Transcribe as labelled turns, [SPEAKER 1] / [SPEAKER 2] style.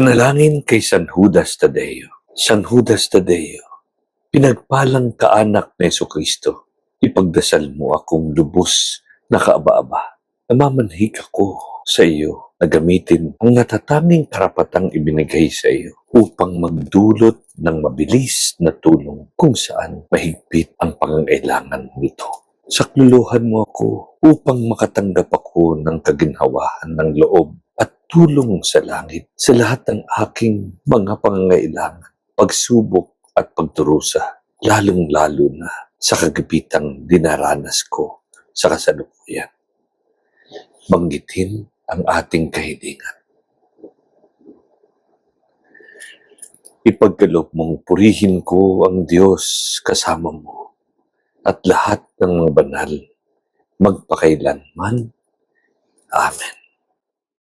[SPEAKER 1] Panalangin kay San Judas Tadeo. San Judas Tadeo, pinagpalang kaanak na Yeso Kristo, ipagdasal mo akong lubos na kaaba-aba. Namamanhik ako sa iyo na gamitin ang natatanging karapatang ibinigay sa iyo upang magdulot ng mabilis na tulong kung saan mahigpit ang pangangailangan nito. Sakluluhan mo ako upang makatanggap ako ng kaginhawahan ng loob tulong sa langit sa lahat ng aking mga pangangailangan, pagsubok at pagturusa, lalong-lalo na sa kagipitang dinaranas ko sa kasalukuyan. Banggitin ang ating kahilingan. Ipagkaloob mong purihin ko ang Diyos kasama mo at lahat ng mga banal magpakailanman. Amen.